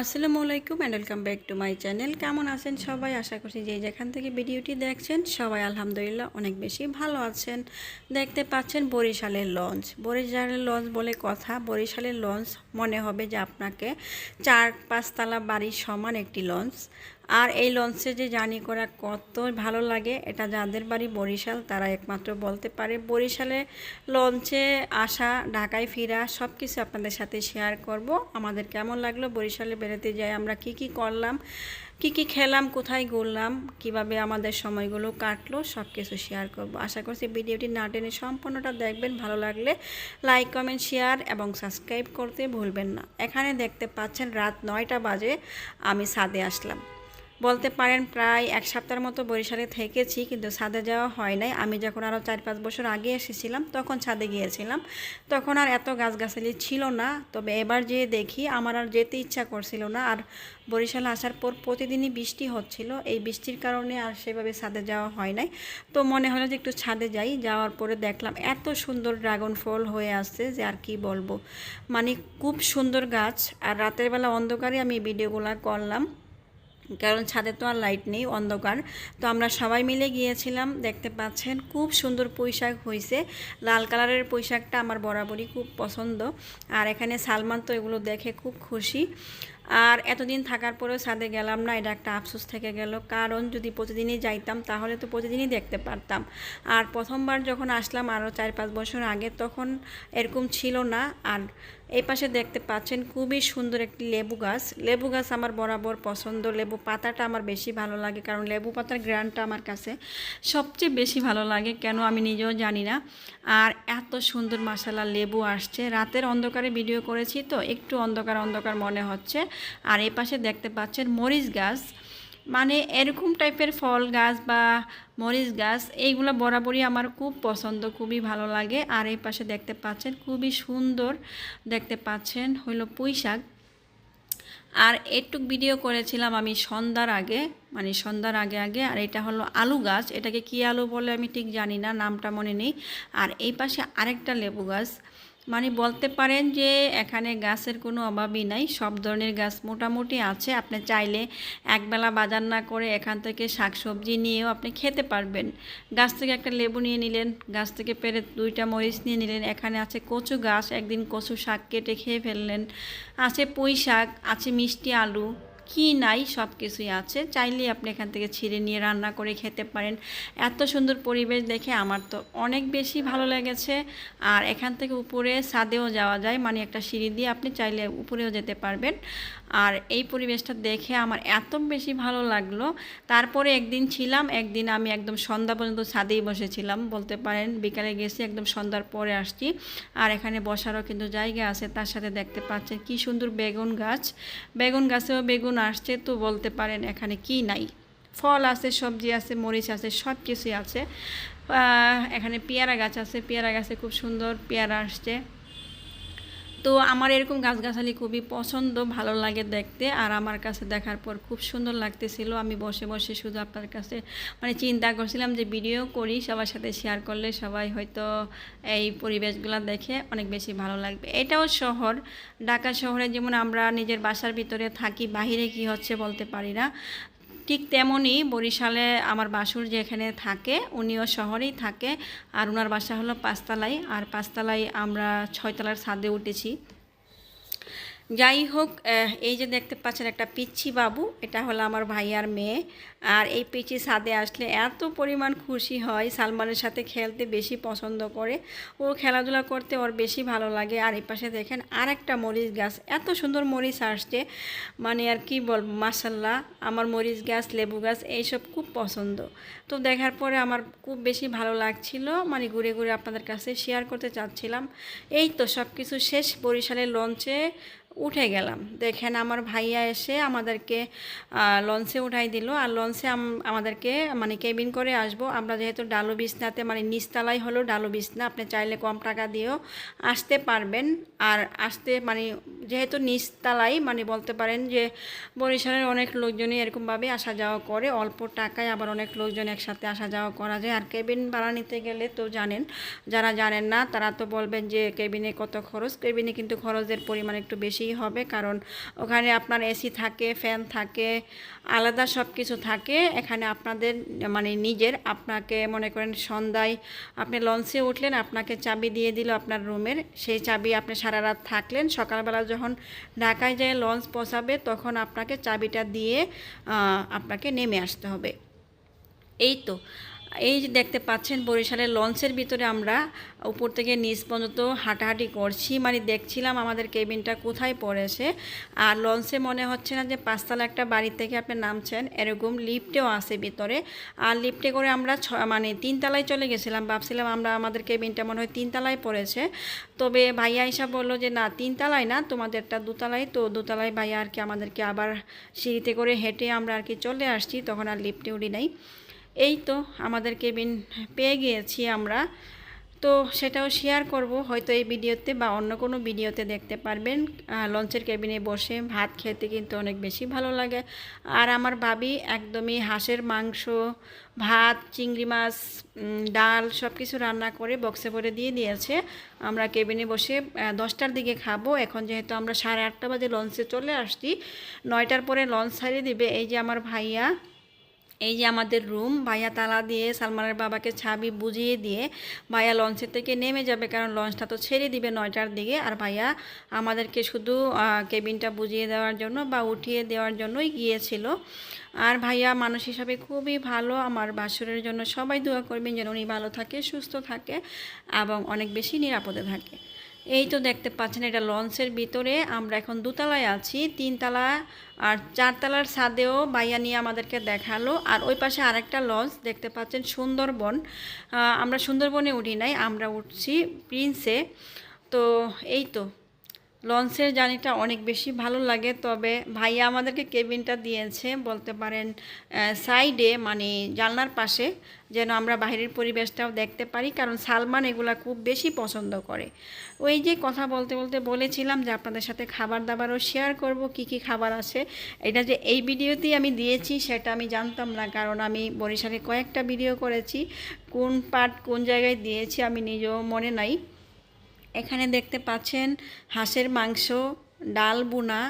আসসালামু আলাইকুম and welcome back to my channel কেমন আছেন সবাই? আশা করছি যে যেখান থেকে ভিডিওটি দেখছেন, সবাই আলহামদুলিল্লাহ অনেক বেশি ভালো আছেন। দেখতে পাচ্ছেন বরিশালের লঞ্চ বরিশালের লঞ্চ বলে কথা। বরিশালের লঞ্চ মনে হবে যে আপনাকে চার পাঁচতলা বাড়ির সমান একটি লঞ্চ আর এই লঞ্চে যে জার্নি করা কত ভালো লাগে, এটা যাদের বাড়ি বরিশাল তারা একমাত্র বলতে পারে। বরিশালে লঞ্চে আসা, ঢাকায় ফেরা সব কিছু আপনাদের সাথে শেয়ার করব। আমাদের কেমন লাগল? বরিশালে বেড়াতে যাই আমরা কি কি করলাম, কি কি খেলাম, কোথায় ঘুরলাম, কীভাবে আমাদের সময়গুলো কাটলো সব কিছু শেয়ার করব। আশা করছি ভিডিওটি না টেনে সম্পূর্ণটা দেখবেন, ভালো লাগলে লাইক কমেন্ট শেয়ার এবং সাবস্ক্রাইব করতে ভুলবেন না। এখানে দেখতে পাচ্ছেন রাত নয়টা বাজে, আমি ছাদে আসলাম। বলতে পারেন প্রায় এক সপ্তাহের মতো বরিশালে থেকেছি, কিন্তু ছাদে যাওয়া হয় নাই। আমি যখন আরও চার পাঁচ বছর আগে এসেছিলাম, তখন ছাদে গিয়েছিলাম। তখন আর এত গাছগাছালি ছিল না। তবে এবার যে দেখি, আমার আর যেতে ইচ্ছা করছিল না। আর বরিশালে আসার পর প্রতিদিনই বৃষ্টি হচ্ছিল। এই বৃষ্টির কারণে আর সেভাবে ছাদে যাওয়া হয় নাই। তো মনে হলো যে একটু ছাদে যাই। যাওয়ার পরে দেখলাম এত সুন্দর ড্রাগন ফল হয়ে আসছে যে আর কি বলব। মানে খুব সুন্দর গাছ। আর রাতের বেলা অন্ধকারে আমি ভিডিওগুলো করলাম। কারণ ছাদে তো আর লাইট নেই, অন্ধকার। তো আমরা সবাই মিলে গিয়েছিলাম, দেখতে পাচ্ছেন খুব সুন্দর পোশাক হয়েছে লাল কালারের পোশাকটা আমার বরাবরই খুব পছন্দ। আর এখানে সালমান তো এগুলো দেখে খুব খুশি। আর এতদিন থাকার পরেও ছাদে গেলাম না, এটা একটা আফসোস থেকে গেল। কারণ যদি প্রতিদিনই যাইতাম, তাহলে তো প্রতিদিনই দেখতে পারতাম। আর প্রথমবার যখন আসলাম আরও চার পাঁচ বছর আগে, তখন এরকম ছিল না। আর এই পাশে দেখতে পাচ্ছেন খুবই সুন্দর একটি লেবু গাছ। লেবু গাছ আমার বরাবর পছন্দ। লেবু পাতাটা আমার বেশি ভালো লাগে, কারণ লেবু পাতার গ্রানটা আমার কাছে সবচেয়ে বেশি ভালো লাগে, কেন আমি নিজেও জানি না। আর এত সুন্দর মশালা লেবু আসছে। রাতের অন্ধকারে ভিডিও করেছি তো, একটু অন্ধকার অন্ধকার মনে হচ্ছে। আর এই পাশে দেখতে পাচ্ছেন মরিচ গাছ। মানে এরকম টাইপের ফল গাছ বা মরিচ গাছ, এইগুলো বরাবরই আমার খুব পছন্দ, খুবই ভালো লাগে। আর এই পাশে দেখতে পাচ্ছেন খুবই সুন্দর দেখতে পাচ্ছেন হইল পুঁই শাক। আর একটু ভিডিও করেছিলাম আমি সন্ধ্যার আগে মানে সন্ধ্যার আগে আগে, আর এটা হলো আলু গাছ। এটাকে কী আলু বলে আমি ঠিক জানি না, নামটা মনে নেই। আর এই পাশে আরেকটা লেবু গাছ। মানে বলতে পারেন যে এখানে গাছের কোনো অভাবই নাই, সব ধরনের গাছ মোটামুটি আছে। আপনি চাইলে একবেলা বাজার না করে এখান থেকে শাকসবজি নিয়েও আপনি খেতে পারবেন। গাছ থেকে একটা লেবু নিয়ে নিলেন, গাছ থেকে পেরে দুইটা মরিচ নিয়ে নিলেন, এখানে আছে কচু গাছ, একদিন কচু শাক কেটে খেয়ে ফেললেন। আছে পুঁই শাক, আছে মিষ্টি আলু কি নাই সব কিছুই আছে। চাইলে আপনি এখান থেকে ছিঁড়ে নিয়ে রান্না করে খেতে পারেন। এত সুন্দর পরিবেশ দেখে আমার তো অনেক বেশি ভালো লেগেছে। আর এখান থেকে উপরে ছাদেও যাওয়া যায় মানে একটা সিঁড়ি দিয়ে আপনি চাইলে উপরেও যেতে পারবেন। আর এই পরিবেশটা দেখে আমার এত বেশি ভালো লাগল। তারপরে একদিন ছিলাম, একদিন আমি একদম সন্ধ্যা পর্যন্ত ছাদেই বসেছিলাম, বলতে পারেন বিকালে গেছি, একদম সন্ধ্যার পরে আসছি। আর এখানে বসারও কিন্তু জায়গা আছে, তার সাথে দেখতে পাচ্ছেন কি সুন্দর বেগুন গাছ। বেগুন গাছেও বেগুন আসছে তো বলতে পারেন এখানে কি নাই। ফল আছে, সবজি আছে, মরিচ আছে সব কিছুই আছে এখানে পেয়ারা গাছ আছে, পেয়ারা গাছে খুব সুন্দর পেয়ারা আসছে। তো আমার এরকম গাছগাছালি খুবই পছন্দ, ভালো লাগে দেখতে। আর আমার কাছে দেখার পর খুব সুন্দর লাগতেছিল। আমি বসে বসে শুধু আপনার কাছে মানে চিন্তা করছিলাম যে ভিডিও করি, সবার সাথে শেয়ার করলে সবাই হয়তো এই পরিবেশগুলো দেখে অনেক বেশি ভালো লাগবে। এটাও শহর, ঢাকা শহরে যেমন আমরা নিজের বাসার ভিতরে থাকি, বাহিরে কি হচ্ছে বলতে পারি না। ঠিক তেমনই বরিশালে আমার বাসুর যেখানে থাকে, উনিও শহরেই থাকে। আর ওনার বাসা হলো পাঁচতলায়। আর পাঁচতলায় আমরা ছয়তলার ছাদে উঠেছি। যাই হোক এই যে দেখতে পাচ্ছেন একটা পিচ্ছি বাবু, এটা হলো আমার ভাইয়ার মেয়ে। আর এই পিচি ছাদে আসলে এত পরিমাণ খুশি হয়, সালমানের সাথে খেলতে বেশি পছন্দ করে। ও খেলাধুলা করতে ওর বেশি ভালো লাগে। আর এই পাশে দেখেন আর একটা মরিচ গাছ, এত সুন্দর মরিচ আসছে। মানে আর কি বল মাসাল্লাহ আমার মরিচ গাছ, লেবু গাছ, এইসব খুব পছন্দ। তো দেখার পরে আমার খুব বেশি ভালো লাগছিল। মানে ঘুরে ঘুরে আপনাদের কাছে শেয়ার করতে চাচ্ছিলাম। এই তো সব কিছু শেষ বরিশালের লঞ্চে উঠে গেলাম। দেখেন আমার ভাইয়া এসে আমাদেরকে লঞ্চে উঠাই দিল। আর লঞ্চে আমাদেরকে মানে কেবিন করে আসব। আমরা যেহেতু ডালু বিছনাতে মানে নিচতলাই হলো ডালু বিছনা, আপনি চাইলে কম টাকা দিয়েও আসতে পারবেন। আর আসতে মানে যেহেতু নিচতলাই মানে বলতে পারেন যে বরিশালের অনেক লোকজনই এরকমভাবে আসা যাওয়া করে। অল্প টাকায় আবার অনেক লোকজন একসাথে আসা যাওয়া করা যায়। আর কেবিন ভাড়া নিতে গেলে তো জানেন, যারা জানেন না, তারা তো বলবেন যে কেবিনে কত খরচ? কেবিনে কিন্তু খরচের পরিমাণ একটু বেশি বেশিই হবে, কারণ ওখানে আপনার এসি থাকে ফ্যান থাকে, আলাদা সব কিছু থাকে। এখানে আপনাদের মানে নিজের, আপনাকে মনে করেন সন্ধ্যায় আপনি লঞ্চে উঠলেন, আপনাকে চাবি দিয়ে দিল আপনার রুমের। সেই চাবি আপনি সারা রাত থাকলেন। সকালবেলা যখন ঢাকায় যায় লঞ্চ পৌঁছাবে, তখন আপনাকে চাবিটা দিয়ে আপনাকে নেমে আসতে হবে। এই তো। এই যে দেখতে পাচ্ছেন বরিশালের লঞ্চের ভিতরে আমরা উপর থেকে নিচ পর্যন্ত হাঁটাহাঁটি করছি। মানে দেখছিলাম আমাদের কেবিনটা কোথায় পড়েছে। আর লঞ্চে মনে হচ্ছে না যে পাঁচতলা একটা বাড়ি থেকে আপনি নামছেন, এরকম লিফটেও আছে ভিতরে। আর লিফটে করে আমরা ছ মানে তিনতলায় চলে গেছিলাম। ভাবছিলাম আমরা আমাদের কেবিনটা মনে হয় তিনতলায় পড়েছে। তবে ভাইয়া হিসাব বলল যে, না, তিনতলায় না, তোমাদেরটা দোতলায়। তো দোতলায় ভাইয়া আর কি আমাদেরকে আবার সিঁড়িতে করে হেঁটে আমরা আর কি চলে আসছি। তখন আর লিফটে উঠি নাই। এই তো আমাদের কেবিন পেয়ে গিয়েছি আমরা। তো সেটাও শেয়ার করব, হয়তো এই ভিডিওতে বা অন্য কোনো ভিডিওতে দেখতে পারবেন। লঞ্চের কেবিনে বসে ভাত খেতে কিন্তু অনেক বেশি ভালো লাগে। আর আমার ভাবি একদমই হাঁসের মাংস, ভাত, চিংড়ি মাছ ডাল সব কিছু রান্না করে বক্সে ভরে দিয়ে দিয়েছে। আমরা কেবিনে বসে দশটার দিকে খাব। এখন যেহেতু আমরা সাড়ে আটটা বাজে লঞ্চে চলে আসছি, নয়টার পরে লঞ্চ ছাড়িয়ে দিবে এই যে আমার ভাইয়া। এই যে আমাদের রুম ভাইয়া তালা দিয়ে সালমানের বাবাকে ছাবি বুঝিয়ে দিয়ে ভাইয়া লঞ্চের থেকে নেমে যাবে, কারণ লঞ্চটা তো ছেড়ে দিবে নয়টার দিকে। আর ভাইয়া আমাদেরকে শুধু কেবিনটা বুঝিয়ে দেওয়ার জন্য বা উঠিয়ে দেওয়ার জন্যই গিয়েছিল। আর ভাইয়া মানুষ হিসাবে খুবই ভালো, আমার বাসরের জন্য সবাই দোয়া করবেন যেন উনি ভালো থাকে, সুস্থ থাকে এবং অনেক বেশি নিরাপদে থাকে। এই তো দেখতে পাচ্ছেন, এটা লঞ্চের ভিতরে। আমরা এখন দুতলায় আছি, তিনতলা আর চারতলার ছাদেও বাইয়া নিয়ে আমাদেরকে দেখাল। আর ওই পাশে আরেকটা লঞ্চ, দেখতে পাচ্ছেন সুন্দরবন। আমরা সুন্দরবনে উঠি নাই, আমরা উঠছি প্রিন্সে তো এই তো লঞ্চের জার্নিটা অনেক বেশি ভালো লাগে, তবে ভাইয়া আমাদেরকে কেবিনটা দিয়েছে, বলতে পারেন সাইডে মানে জানলার পাশে, যেন আমরা বাইরের পরিবেশটাও দেখতে পারি, কারণ সালমান এগুলা খুব বেশি পছন্দ করে। ওই যে কথা বলতে বলতে বলেছিলাম যে আপনাদের সাথে খাবার দাবারও শেয়ার করব, কি কি খাবার আছে, এটা যে এই ভিডিওতেই আমি দিয়েছি, সেটা আমি জানতাম না, কারণ আমি বরিশালে কয়েকটা ভিডিও করেছি, কোন পার্ট কোন জায়গায় দিয়েছি আমি নিজেও মনে নাই। এখানে দেখতে পাচ্ছেন হাঁসের মাংস, ডাল বোনা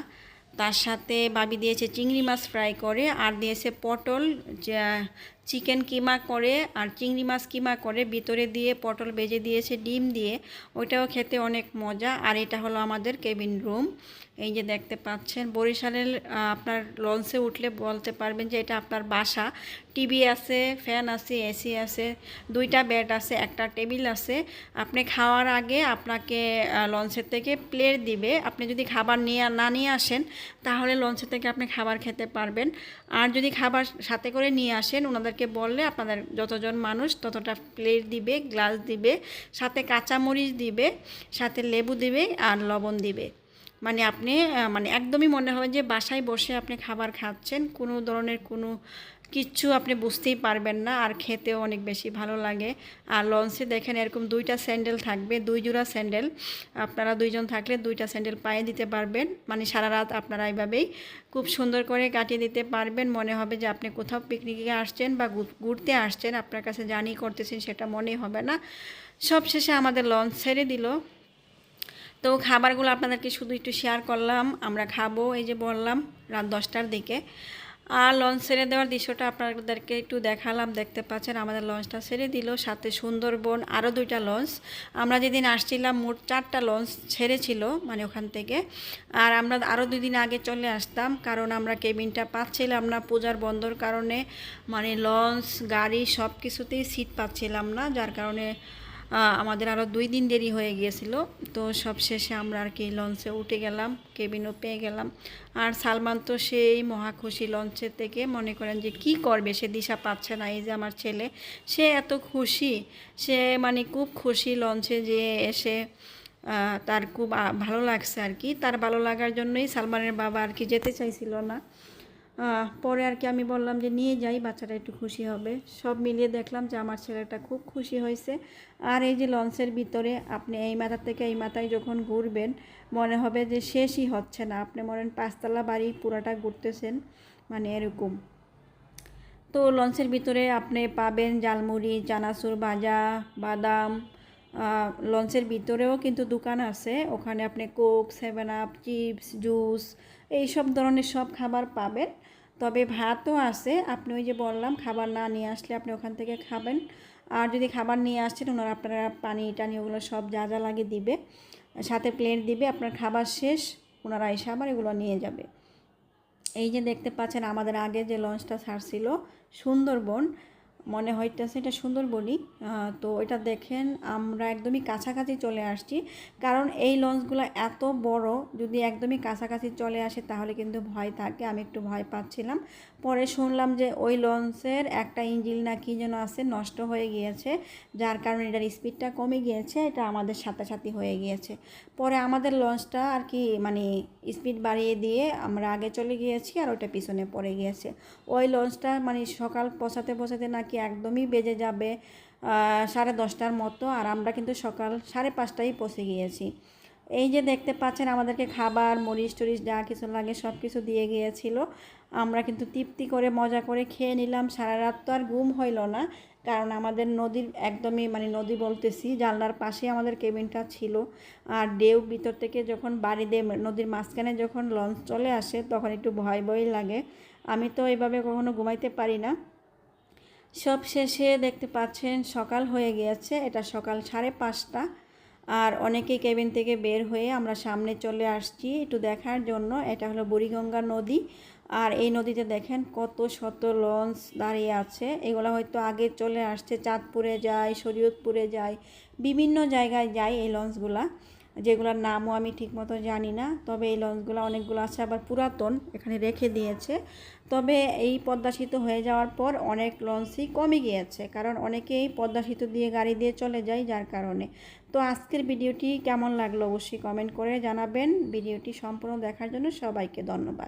তার সাথে বাবি দিয়েছে চিংড়ি মাছ ফ্রাই করে, আর দিয়েছে পটল চিকেন কিমা করে আর চিংড়ি মাছ কিমা করে ভিতরে দিয়ে পটল বেজে দিয়েছে, ডিম দিয়ে। ওইটাও খেতে অনেক মজা। আর এটা হলো আমাদের কেবিন রুম। এই যে দেখতে পাচ্ছেন, বরিশালের আপনার লঞ্চে উঠলে বলতে পারবেন যে এটা আপনার বাসা। টিভি আছে, ফ্যান আছে এসি আছে, দুইটা বেড আছে, একটা টেবিল আছে। আপনি খাওয়ার আগে আপনাকে লঞ্চের থেকে প্লেট দিবে। আপনি যদি খাবার নিয়ে, না নিয়ে আসেন, তাহলে লঞ্চের থেকে আপনি খাবার খেতে পারবেন। আর যদি খাবার সাথে করে নিয়ে আসেন, ওনাদেরকে বললে আপনাদের যতজন মানুষ ততটা প্লেট দিবে গ্লাস দিবে, সাথে কাঁচামরিচ দিবে, সাথে লেবু দিবে আর লবণ দিবে। মানে আপনি মানে একদমই মনে হবে যে বাসায় বসে আপনি খাবার খাচ্ছেন, কোনো ধরনের কোনো কিচ্ছু আপনি বুঝতেই পারবেন না, আর খেতেও অনেক বেশি ভালো লাগে। আর লঞ্চে দেখেন এরকম দুইটা স্যান্ডেল থাকবে, দুই জোড়া স্যান্ডেল। আপনারা দুইজন থাকলে দুইটা স্যান্ডেল পায়ে দিতে পারবেন। মানে সারা রাত আপনারা এইভাবেই খুব সুন্দর করে কাটিয়ে দিতে পারবেন। মনে হবে যে আপনি কোথাও পিকনিকে আসছেন বা ঘুরতে আসছেন, আপনার কাছে জানি করতেছেন সেটা মনে হবে না। সব শেষে আমাদের লঞ্চ ছেড়ে দিল। তো খাবারগুলো আপনাদেরকে শুধু একটু শেয়ার করলাম। আমরা খাব, এই যে বললাম, রাত দশটার দিকে। আর লঞ্চ ছেড়ে দেওয়ার দৃশ্যটা আপনাদেরকে একটু দেখালাম, দেখতে পাচ্ছেন আমাদের লঞ্চটা ছেড়ে দিল। সাথে সুন্দরবন আরও দুইটা লঞ্চ আমরা যেদিন আসছিলাম মোট চারটা লঞ্চ ছেড়েছিল মানে ওখান থেকে। আর আমরা আরও দুই দিন আগে চলে আসতাম, কারণ আমরা কেবিনটা পাচ্ছিলাম না পূজার বন্ধর কারণে। মানে লঞ্চ গাড়ি সব কিছুতেই সিট পাচ্ছিলাম না, যার কারণে আমাদের আরও দুই দিন দেরি হয়ে গিয়েছিল। তো সব শেষে আমরা আর কি লঞ্চে উঠে গেলাম, কেবিনও পেয়ে গেলাম। আর সালমান তো সেই মহাখুশি লঞ্চের থেকে মনে করেন যে কি করবে, সে দিশা পাচ্ছে না। এই যে আমার ছেলে, সে এত খুশি, সে মানে খুব খুশি লঞ্চে যে এসে তার খুব ভালো লাগছে আর কি। তার ভালো লাগার জন্যই সালমানের বাবা আর কি যেতে চাইছিল না। পরে আর কি আমি বললাম যে নিয়ে যাই, বাচ্চাটা একটু খুশি হবে। সব মিলিয়ে দেখলাম যে আমার ছেলেটা খুব খুশি হয়েছে। আর এই যে লঞ্চের ভিতরে আপনি এই মাথা থেকে এই মাথায় যখন ঘুরবেন, মনে হবে যে শেষই হচ্ছে না। আপনি মনে হয় পাঁচতলা বাড়ি, পুরাটা ঘুরতেছেন মানে এরকম। তো লঞ্চের ভিতরে আপনি পাবেন জালমুড়ি চানাচুর, ভাজা, বাদাম লঞ্চের ভিতরেও কিন্তু দোকান আছে। ওখানে আপনি Coke, seven up, chips, juice, এইসব ধরনের সব খাবার পাবেন। তবে ভাতও আছে। আপনি ওই যে বললাম, খাবার না নিয়ে আসলে আপনি ওখান থেকে খাবেন। আর যদি খাবার নিয়ে আসছেন, ওনারা আপনারা পানি টানি ওগুলো সব যা যা লাগে দিবে। সাথে প্লেট দিবে, আপনার খাবার শেষ, ওনারা এসে আবার এগুলো নিয়ে যাবে। এই যে দেখতে পাচ্ছেন, আমাদের আগে যে লঞ্চটা ছাড়ছিল, সুন্দরবন মনে হইতেছে এটা সুন্দরবনই আহ, তো এটা দেখেন আমরা একদমই কাছাকাছি চলে আসছি। কারণ এই লঞ্চগুলো এত বড় যদি একদমই কাছাকাছি চলে আসে তাহলে কিন্তু ভয় থাকে আমি একটু ভয় পাচ্ছিলাম। পরে শুনলাম যে ওই লঞ্চের একটা ইঞ্জিন না কি যেন আছে নষ্ট হয়ে গিয়েছে। যার কারণে এটার স্পিডটা কমে গিয়েছে এটা আমাদের সাথে সাথে হয়ে গিয়েছে। পরে আমাদের লঞ্চটা আর কি মানে স্পিড বাড়িয়ে দিয়ে আমরা আগে চলে গিয়েছি আর ওটা পিছনে পড়ে গিয়েছে। ওই লঞ্চটা মানে সকাল পৌঁছাতে পৌঁছাতে নাকি একদমই বেজে যাবে সাড়ে দশটার মতো আর আমরা কিন্তু সকাল সাড়ে পাঁচটায় পৌঁছে গিয়েছি। এই যে দেখতে পাচ্ছেন আমাদেরকে খাবার, মরিচ টরিচ যা কিছু লাগে সব কিছু দিয়ে গিয়েছিল। আমরা কিন্তু তৃপ্তি করে, মজা করে খেয়ে নিলাম। সারা রাত তো আর ঘুম হইল না, কারণ আমাদের নদীর একদমই মানে নদী বলতেছি, জানলার পাশে আমাদের কেবিনটা ছিল। আর ডেউ ভিতর থেকে যখন বাড়ি দিয়ে নদীর মাঝখানে যখন লঞ্চ চলে আসে, তখন একটু ভয় ভয় লাগে। আমি তো এইভাবে কখনো ঘুমাইতে পারি না। সব শেষে দেখতে পাচ্ছেন সকাল হয়ে গিয়েছে। এটা সকাল সাড়ে পাঁচটা। আর অনেকেই কেবিন থেকে বের হয়ে আমরা সামনে চলে আসছি একটু দেখার জন্য। এটা হলো বুড়িগঙ্গা নদী। আর এই নদীতে দেখেন কত শত লঞ্চ দাঁড়িয়ে আছে। এগুলো হয়তো আগে চলে আসছে চাঁদপুরে যায়, শরীয়তপুরে যায়, বিভিন্ন জায়গায় যায় এই লঞ্চগুলা। যেগুলোর নামও আমি ঠিকমতো জানি না, তবে এই লঞ্চগুলো অনেকগুলো আছে আবার পুরাতন, এখানে রেখে দিয়েছে। তবে এই পদ্মাসিত সেতু হয়ে যাওয়ার পর অনেক লঞ্চই কমে গিয়েছে, কারণ অনেকেই পদ্মাসিত সেতু দিয়ে গাড়ি দিয়ে চলে যায় যার কারণে। তো আজকের ভিডিওটি কেমন লাগল অবশ্যই কমেন্ট করে জানাবেন। ভিডিওটি সম্পূর্ণ দেখার জন্য সবাইকে ধন্যবাদ।